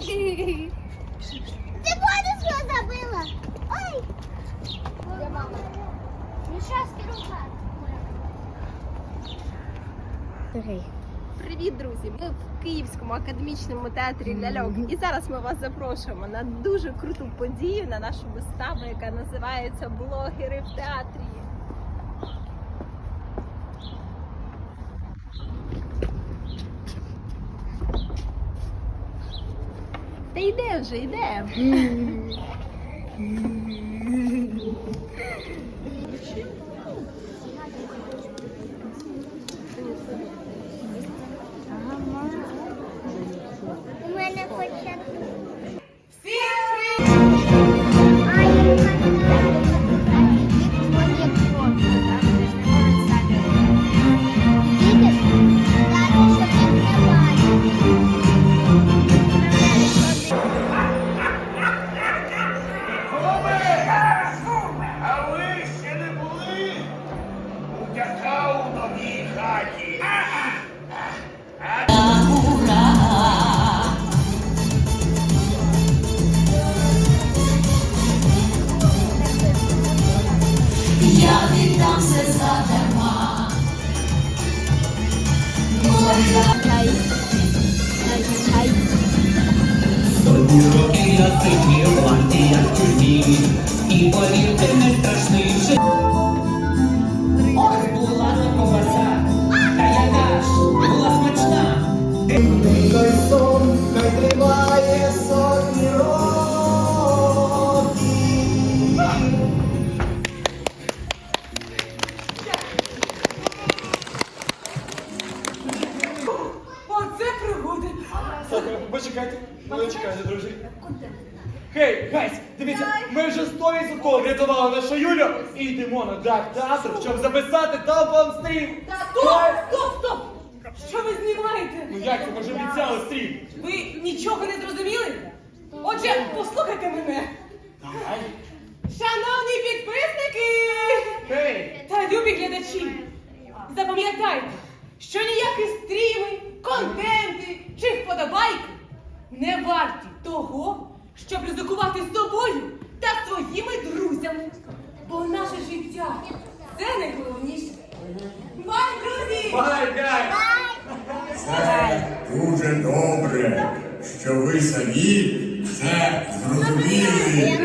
Ти бачиш, що забила? Ой! Ну що, Кіруха? Привіт, друзі! Ми в Київському академічному театрі ляльок. І зараз ми вас запрошуємо на дуже круту подію на нашу виставу, яка називається Блогери в театрі. Та йде вже, йде. У і повірте, не страшний вже. Ох, була то ковбаса, та яка ж була смачна. Той сон, хай триває сотні років. Оце пригоди. Почекайте, мене чекайте, друзі. Хей, гайс, дивіться, ми вже 100% врятували нашу Юлю і йдемо на Дарк Театр, щоб записати топ стрім. Стоп, стоп, стоп! Що ви знімаєте? Ну як це, ми ж обіцяли стрім? Ви нічого не зрозуміли? Отже, послухайте мене. Давай. Шановні підписники Хей, та любі глядачі, запам'ятайте, що ніякі стріми, контенти чи вподобайки не варті того, щоб ризикувати з тобою та своїми друзями. Бо наше життя це найголовніше. Бай, друзі! бай, бай! Це дуже добре, що ви самі все зрозуміли.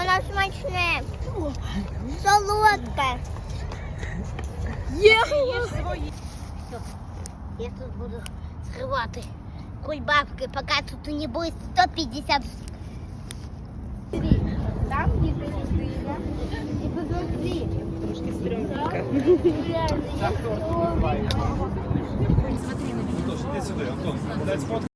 Воно смачне. Солодке. Я тут буду скривати кульбабки, поки тут не буде 150. Там є дитина. І посмотри. Трошки стрьомненько. Іди сюди, Антон, дай сфоткай.